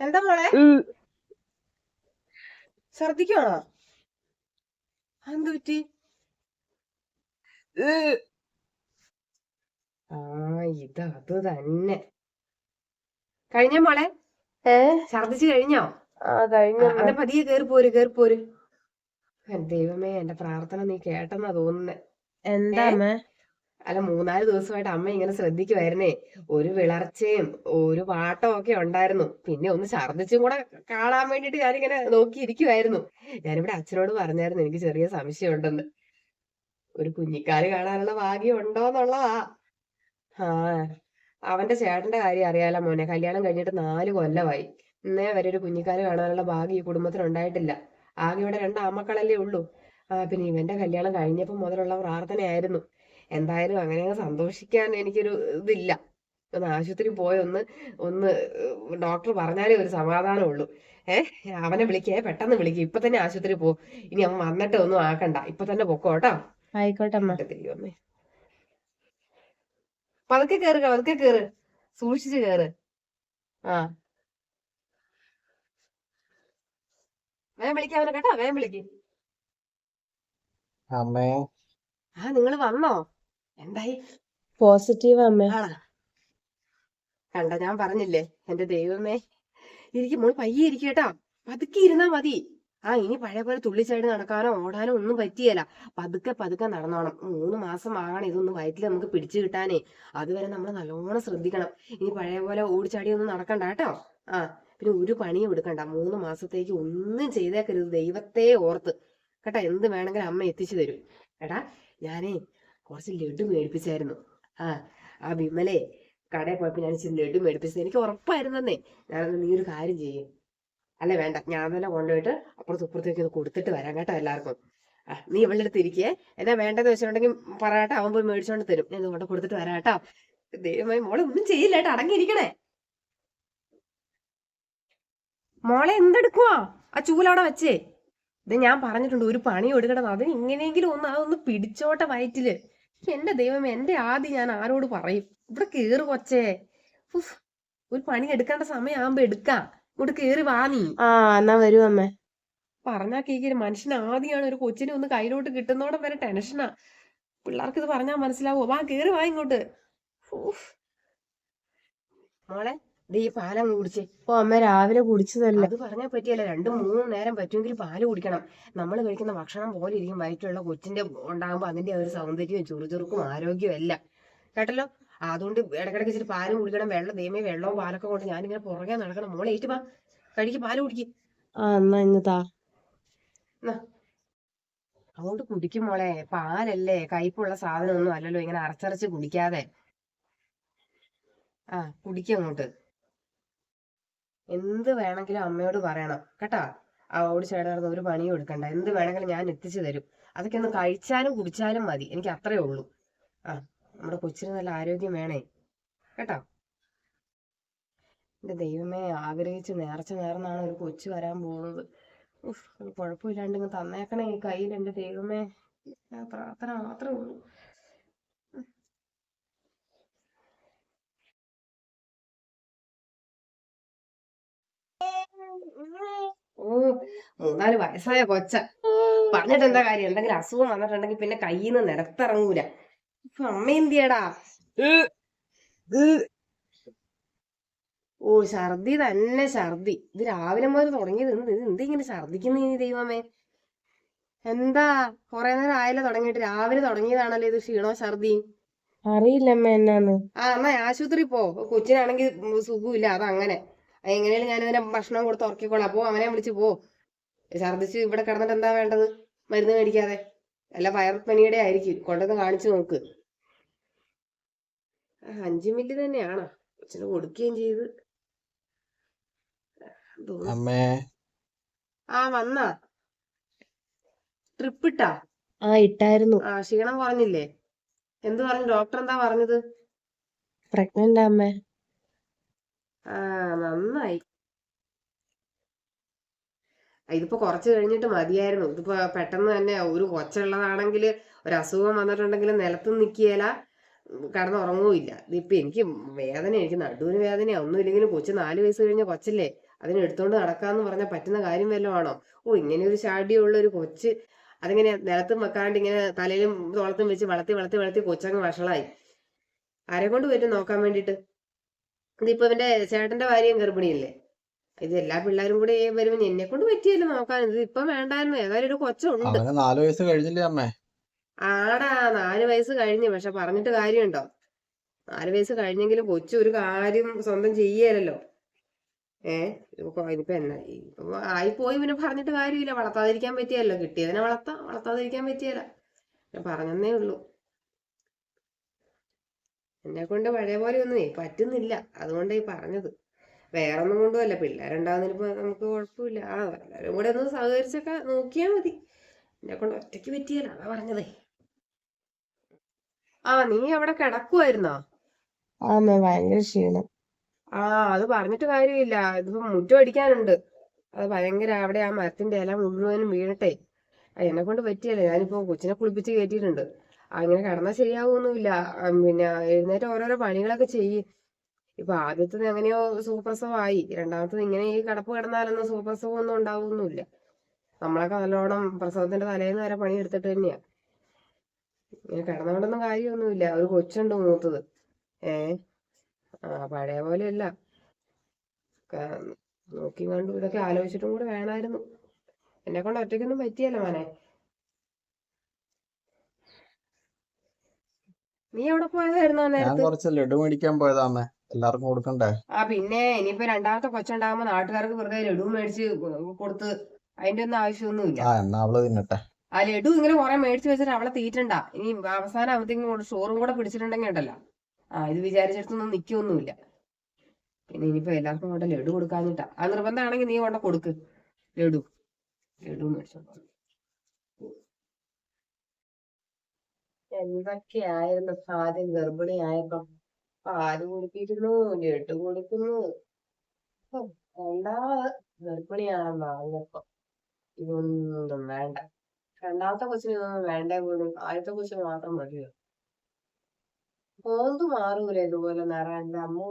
എന്താ മോളെ? ഛർദിക്കുവാണോ? എന്ത് പറ്റി? ആ ഇത് അത് തന്നെ കഴിഞ്ഞ മോളെ? ഏ? ഛർദിച്ചു കഴിഞ്ഞോ? ആ കഴിഞ്ഞു ആ, എന്നാ. പതിയെ കേറി പോര് കേറി പോര്. ദൈവമേ എന്റെ പ്രാർത്ഥന നീ കേട്ടെന്നാ തോന്നുന്നേ. എന്താ അല്ല മൂന്നാൽ ദിവസമായിട്ട് അമ്മ ഇങ്ങനെ ശ്രദ്ധിക്കുമായിരുന്നേ ഒരു വിളർച്ചയും ഒരു വാട്ടവും ഒക്കെ ഉണ്ടായിരുന്നു. പിന്നെ ഒന്ന് ഛർദ്ദിച്ചും കൂടെ കാണാൻ വേണ്ടിട്ട് ഞാനിങ്ങനെ നോക്കിയിരിക്കുമായിരുന്നു ഞാനിവിടെ അച്ഛനോട് പറഞ്ഞായിരുന്നു എനിക്ക് ചെറിയ സംശയം ഉണ്ടെന്ന് ഒരു കുഞ്ഞിക്കാൽ കാണാനുള്ള ഭാഗ്യം ഉണ്ടോന്നുള്ളതാ. ആ അവന്റെ ചേട്ടന്റെ കാര്യം അറിയാലോ മോനെ. കല്യാണം കഴിഞ്ഞിട്ട് നാല് കൊല്ലമായി. ഇന്നേ വരെ ഒരു കുഞ്ഞിക്കാൽ കാണാനുള്ള ഭാഗ്യം ഈ കുടുംബത്തിന് ഉണ്ടായിട്ടില്ല ആകെ ഇവിടെ രണ്ട് ആമക്കളല്ലേ ഉള്ളൂ. ആ പിന്നെ ഇവന്റെ കല്യാണം കഴിഞ്ഞപ്പോൾ മുതലുള്ള പ്രാർത്ഥനയായിരുന്നു. എന്തായാലും അങ്ങനെ അങ്ങ് സന്തോഷിക്കാൻ എനിക്കൊരു ഇതില്ല. ഒന്ന് ആശുപത്രി പോയി ഒന്ന് ഒന്ന് ഡോക്ടർ പറഞ്ഞാലേ ഒരു സമാധാനം ഉള്ളൂ ഏഹ് അവനെ വിളിക്കേ. പെട്ടെന്ന് വിളിക്കുക ഇപ്പൊ തന്നെ ആശുപത്രി പോ. ഇനി അവൻ വന്നിട്ട് ഒന്നും ആക്കണ്ട. ഇപ്പൊ തന്നെ പൊക്കോ കേട്ടോ? ആയിക്കോട്ടെ അമ്മ. പതുക്കെ കേറുക പതുക്കെ കേറ്. സൂക്ഷിച്ച് കേറ്. ആ. വേഗം വിളിക്കാം അവനെ കേട്ടോ വേഗം വിളിക്ക്. അമ്മേ. ആ നിങ്ങൾ വന്നോ? എന്തായി? പോസിറ്റീവ് അമ്മേ. കണ്ട ഞാൻ പറഞ്ഞില്ലേ എന്റെ ദൈവമേ. ഇരിക്കും മോൾ പയ്യെ ഇരിക്കും കേട്ടോ. പതുക്കെ ഇരുന്നാ മതി. ആ ഇനി പഴയ പോലെ തുള്ളിച്ചാടി നടക്കാനോ ഓടാനോ ഒന്നും പറ്റിയല്ല പതുക്കെ പതുക്കെ നടന്നോണം. മൂന്ന് മാസം ആകണം ഇതൊന്ന് വയറ്റിൽ നമുക്ക് പിടിച്ചു കിട്ടാനേ. അതുവരെ നമ്മൾ നല്ലോണം ശ്രദ്ധിക്കണം. ഇനി പഴയ പോലെ ഓടിച്ചാടി ഒന്നും നടക്കണ്ട കേട്ടോ. ആ. പിന്നെ ഒരു പണിയും എടുക്കണ്ട. മൂന്ന് മാസത്തേക്ക് ഒന്നും ചെയ്തേക്കരുത്. ദൈവത്തെ ഓർത്ത്. കേട്ടാ എന്ത് വേണമെങ്കിലും അമ്മ എത്തിച്ചു തരും. എടാ ഞാനേ കുറച്ച് ലഡു മേടിപ്പിച്ചായിരുന്നു. ആ ആ വിമലേ കടയിൽ പോയപ്പോ ഞാൻ ഇച്ചിരി ലഡു മേടിപ്പിച്ചത് എനിക്ക് ഉറപ്പായിരുന്നേ ഞാനത് നീ ഒരു കാര്യം ചെയ്യും. അല്ല വേണ്ട. ഞാൻ തന്നെ കൊണ്ടുപോയിട്ട് അപ്പുറത്ത് ഇപ്പുറത്തേക്ക് കൊടുത്തിട്ട് വരാം കേട്ടോ എല്ലാവർക്കും. ആ നീ ഇവളുടെ അടുത്ത് ഇരിക്കേ. എന്നാ വേണ്ടത് വെച്ചിട്ടുണ്ടെങ്കിൽ പറയാട്ടെ അവൻ പോയി മേടിച്ചോണ്ട് തരും. ഞാൻ കൊണ്ട് കൊടുത്തിട്ട് വരാം കേട്ടോ. ദൈവമായി മോളെ ഒന്നും ചെയ്യില്ല കേട്ടോ. അടങ്ങിയിരിക്കണേ. മോളെ എന്തെടുക്കുവാ? ആ ചൂലവിടെ വെച്ചേ. ഇത് ഞാൻ പറഞ്ഞിട്ടുണ്ട് ഒരു പണി എടുക്കണം അതിന് ഇങ്ങനെയെങ്കിലും ഒന്ന് അതൊന്ന് പിടിച്ചോട്ടെ വയറ്റിൽ. എന്റെ ദൈവം എന്റെ ആദ്യം ഞാൻ ആരോട് പറയും? ഇവിടെ കേറു കൊച്ചേ. ഒരു പണി എടുക്കേണ്ട സമയമാകുമ്പോ എടുക്കാം. ഇവിടെ കേറി വാ നീ. ആ എന്നാ വരൂ അമ്മേ. പറഞ്ഞാ കേക്കിന് മനുഷ്യന് ആദ്യമാണ് ഒരു കൊച്ചിനെ ഒന്ന് കയ്യിലോട്ട് കിട്ടുന്നോടം വരെ ടെൻഷനാ. പിള്ളേർക്ക് ഇത് പറഞ്ഞാ മനസ്സിലാവോ? വാ കേറി വാ ഇങ്ങോട്ട്. മോളെ ഈ പാലം കുടിച്ചേ. ഓ അമ്മ രാവിലെ കുടിച്ചതല്ല? അത് പറഞ്ഞാൽ പറ്റിയല്ല? രണ്ടും മൂന്നും നേരം പറ്റുമെങ്കിൽ പാൽ കുടിക്കണം. നമ്മൾ കഴിക്കുന്ന ഭക്ഷണം പോലെ ഇരിക്കും. വയറ്റുള്ള കൊച്ചിന്റെ ഉണ്ടാകുമ്പോൾ അതിന്റെ ഒരു സൗന്ദര്യവും ചുറുചുറുക്കും ആരോഗ്യവും എല്ലാം. കേട്ടല്ലോ? അതുകൊണ്ട് ഇടക്കിടക്ക് ഇച്ചിരി പാലും കുടിക്കണം. വെള്ളം ദൈവമേ വെള്ളവും പാലൊക്കെ കൊണ്ട് ഞാനിങ്ങനെ പുറകെ നടക്കണം. മോളെ ഏറ്റു വാ. കഴിക്ക് പാൽ കുടിക്ക്. ആ എന്നാ ഇന്ന് അതുകൊണ്ട് കുടിക്കും മോളെ. പാലല്ലേ? കയ്പുള്ള സാധനമൊന്നും അല്ലല്ലോ ഇങ്ങനെ അരച്ചരച്ച് കുടിക്കാതെ. ആ കുടിക്കും അങ്ങോട്ട്. എന്ത് വേണമെങ്കിലും അമ്മയോട് പറയണം കേട്ടാ? ആ ചേട്ടൻ ചേട്ടർന്ന് ഒരു പണിയും എടുക്കണ്ട. എന്ത് വേണമെങ്കിലും ഞാൻ എത്തിച്ചു തരും. അതൊക്കെ ഒന്ന് കഴിച്ചാലും കുടിച്ചാലും മതി. എനിക്ക് അത്രേ ഉള്ളൂ. ആ നമ്മുടെ കൊച്ചിന് നല്ല ആരോഗ്യം വേണേ. കേട്ടോ? എന്റെ ദൈവമേ ആഗ്രഹിച്ച് നേർച്ച നേർന്നാണ് ഒരു കൊച്ചു വരാൻ പോകുന്നത്. ഉഫ്, കുഴപ്പമില്ലാണ്ട് ഇങ്ങ് തന്നേക്കണേ ഈ കയ്യിൽ എന്റെ ദൈവമേ. പ്രാർത്ഥന മാത്രമേ ഉള്ളൂ. ഓ മൂന്നാൽ വയസ്സായ കൊച്ച. പറഞ്ഞിട്ട് എന്താ കാര്യം? എന്തെങ്കിലും അസുഖം വന്നിട്ടുണ്ടെങ്കിൽ പിന്നെ കയ്യിൽ നിന്ന് നിരത്തിറങ്ങൂല. ഇപ്പൊ അമ്മ എന്തിയടാ? ഓ ഛർദി തന്നെ ഛർദി. ഇത് രാവിലെ മുതൽ തുടങ്ങിയത് എന്ത് ഇത് എന്താ ഇങ്ങനെ ഛർദിക്കുന്ന ഇനി ദൈവമേ? എന്താ? കൊറേ നേരം ആയല്ലോ തുടങ്ങിയിട്ട്. രാവിലെ തുടങ്ങിയതാണല്ലോ ഇത് ക്ഷീണോ ഛർദി? അറിയില്ല അമ്മ എന്നാന്ന്. ആ എന്നാ ആശുപത്രി പോ. കൊച്ചിനാണെങ്കിൽ സുഖമില്ല. അതങ്ങനെ. എങ്ങനെയാലും അവനെ ഭക്ഷണം കൊടുത്ത് ഉറക്കിക്കോളാം. അപ്പോ അവനെ വിളിച്ച് പോ. ഛർദിച്ച് ഇവിടെ കിടന്നിട്ട് എന്താ വേണ്ടത്? മരുന്ന് മേടിക്കാതെ. അല്ല വയറുപനിയുടെ ആയിരിക്കും. കൊണ്ടുവന്ന് കാണിച്ചു നോക്ക്. അഞ്ചു മില്ലി തന്നെയാണോ? കൊച്ചിന് കൊടുക്കുകയും ചെയ്ത്. ആ വന്നാ. ട്രിപ്പ് ഇട്ടാ? ആ ഇട്ടായിരുന്നു. ആ ക്ഷീണം കുറഞ്ഞില്ലേ? എന്ത് പറഞ്ഞു? ഡോക്ടർ എന്താ പറഞ്ഞത്? പ്രഗ്നന്റ് അമ്മേ. ആ നന്നായി. ഇതിപ്പോ കുറച്ച് കഴിഞ്ഞിട്ട് മതിയായിരുന്നു. ഇതിപ്പോ പെട്ടെന്ന് തന്നെ ഒരു കൊച്ചുള്ളതാണെങ്കിൽ ഒരു അസുഖം വന്നിട്ടുണ്ടെങ്കിൽ നിലത്ത് നിൽക്കുകയില്ല ഇല്ല ഇതിപ്പോ എനിക്ക് വേദന എനിക്ക് നടുവിന് വേദനയാ. ഒന്നും ഇല്ലെങ്കിലും കൊച്ചു നാല് വയസ്സ് കഴിഞ്ഞ കൊച്ചല്ലേ. അതിനെ എടുത്തോണ്ട് നടക്കാന്ന് പറഞ്ഞ പറ്റുന്ന കാര്യം വല്ലതും ആണോ? ഓ ഇങ്ങനെ ഒരു ഷാഡിയുള്ള ഒരു കൊച്ച് അതിങ്ങനെ നിലത്തും വെക്കാണ്ട് ഇങ്ങനെ തലയിലും തോളത്തും വെച്ച് വളർത്തി വളർത്തി വളർത്തി കൊച്ചങ്ങ് വഷളായി. ആരെ കൊണ്ട് പറ്റും നോക്കാൻ വേണ്ടിട്ട് ഇതിപ്പോ ഇവന്റെ ചേട്ടന്റെ ഭാര്യയും ഗർഭിണിയല്ലേ? ഇത് എല്ലാ പിള്ളേരും കൂടെ വരുമ്പോ എന്നെ കൊണ്ട് പറ്റിയല്ലോ നോക്കാൻ? ഇത് ഇപ്പൊ വേണ്ടായിരുന്നു. ഏതായാലും ഒരു കൊച്ചുണ്ട്. നാല് വയസ്സ് കഴിഞ്ഞില്ലേ അമ്മേ? ആടാ നാല് വയസ്സ് കഴിഞ്ഞു. പക്ഷെ പറഞ്ഞിട്ട് കാര്യമുണ്ടോ? നാല് വയസ്സ് കഴിഞ്ഞെങ്കിലും കൊച്ചു ഒരു കാര്യം സ്വന്തം ചെയ്യലല്ലോ. ഏ ഇതിപ്പോ ഇതിപ്പോ എന്നാ? ഇപ്പൊ ആയിപ്പോയി പിന്നെ പറഞ്ഞിട്ട് കാര്യമില്ല. വളർത്താതിരിക്കാൻ പറ്റിയല്ലോ. കിട്ടിയതിനെ വളർത്താം. വളർത്താതിരിക്കാൻ പറ്റിയല്ല. പറഞ്ഞതേ ഉള്ളൂ. എന്നെ കൊണ്ട് പഴയ പോലെ ഒന്നും പറ്റുന്നില്ല. അതുകൊണ്ടാ ഈ പറഞ്ഞത്. വേറൊന്നും കൊണ്ടുമല്ല പിള്ളേരുണ്ടാവുന്നതിനിപ്പോ നമുക്ക് കുഴപ്പമില്ല. ആ എല്ലാവരും കൂടെ ഒന്ന് സഹകരിച്ചൊക്കെ നോക്കിയാ മതി. എന്നെ കൊണ്ട് ഒറ്റയ്ക്ക് പറ്റിയല്ല. അതാ പറഞ്ഞതേ. ആ നീ അവിടെ കിടക്കുവായിരുന്നോ? ഭയങ്കര ക്ഷീണം. ആ അത് പറഞ്ഞിട്ട് കാര്യമില്ല. ഇതിപ്പോ മുറ്റം അടിക്കാനുണ്ട്. അത് ഭയങ്കര അവിടെ ആ മരത്തിന്റെ ഇല മുഴുവനും വീണട്ടെ എന്നെ കൊണ്ട് പറ്റിയല്ലേ. ഞാനിപ്പോ കൊച്ചിനെ കുളിപ്പിച്ച് കയറ്റിയിട്ടുണ്ട്. അങ്ങനെ കിടന്നാൽ ശരിയാവൊന്നുമില്ല ആ, പിന്നെ എഴുന്നേറ്റ് ഓരോരോ പണികളൊക്കെ ചെയ്യും. ഇപ്പൊ ആദ്യത്തത് എങ്ങനെയോ ആയി രണ്ടാമത്തത് ഇങ്ങനെ ഈ കിടപ്പ് കിടന്നാലൊന്നും സൂപ്രസവം ഒന്നും ഉണ്ടാവുന്നില്ല. നമ്മളൊക്കെ നല്ലോണം പ്രസവത്തിന്റെ തലേന്ന് വരെ പണിയെടുത്തിട്ട് തന്നെയാ. ഇങ്ങനെ കിടന്നുകൊണ്ടൊന്നും കാര്യമൊന്നുമില്ല ഒരു കൊച്ചുണ്ട് മൂത്തത്. ഏ ആ പഴയ പോലെയല്ല. നോക്കി കണ്ടു. ഇതൊക്കെ ആലോചിച്ചിട്ടും കൂടെ വേണമായിരുന്നു എന്നെ കൊണ്ട് ഒറ്റയ്ക്കൊന്നും പറ്റിയല്ല മോനെ. നീ എവിടെ പോയതായിരുന്നോ ഞാൻ നേരത്തെ? കുറച്ച് ലഡു മേടിക്കാൻ പോയതാന്ന്. എല്ലാവർക്കും കൊടുക്കണ്ടേ? ആ പിന്നെ ഇനിയിപ്പോ രണ്ടാമത്തെ കൊച്ചുണ്ടാകുമ്പോ നാട്ടുകാർക്ക് വെറുതെ ലഡു മേടിച്ച് കൊ- കൊടുത്ത് അതിന്റെ ഒന്നും ആവശ്യമൊന്നുമില്ല. ആ എന്നാ അവൾ തിന്നട്ടെ. ആ ലഡു ഇങ്ങനെ കുറെ മേടിച്ച് വെച്ചിട്ട് അവളെ തീറ്റണ്ട. ഇനി അവസാനം ആവുമ്പത്തേക്കും ഷോറും കൂടെ പിടിച്ചിട്ടുണ്ടെങ്കിൽ ഉണ്ടല്ലോ. ആ ഇത് വിചാരിച്ചിടത്തൊന്നും നിക്കൊന്നുമില്ല. പിന്നെ ഇനിയിപ്പോ എല്ലാവർക്കും കൊണ്ട് ലഡു കൊടുക്കാഞ്ഞിട്ടാ. ആ നിർബന്ധമാണെങ്കിൽ നീ കൊണ്ട കൊടുക്ക്. ലഡു. ലഡു മേടിച്ചോണ്ട് വാ. എന്തൊക്കെയായിരുന്നു ആദ്യം ഗർഭിണിയായപ്പോ പാൽ കുടിപ്പിക്കുന്നു ഞെട്ട് കൊടുക്കുന്നു. രണ്ടാമത് ഗർഭിണിയാണെന്ന് അറിഞ്ഞപ്പോ ഇതൊന്നും വേണ്ട. രണ്ടാമത്തെ കൊച്ചിന് ഇതൊന്നും വേണ്ട പോലും ആദ്യത്തെ കൊച്ചിന് മാത്രം മതിയോ? മോന്ത് മാറൂല ഇതുപോലെ നിറ എന്റെ അമ്മോ.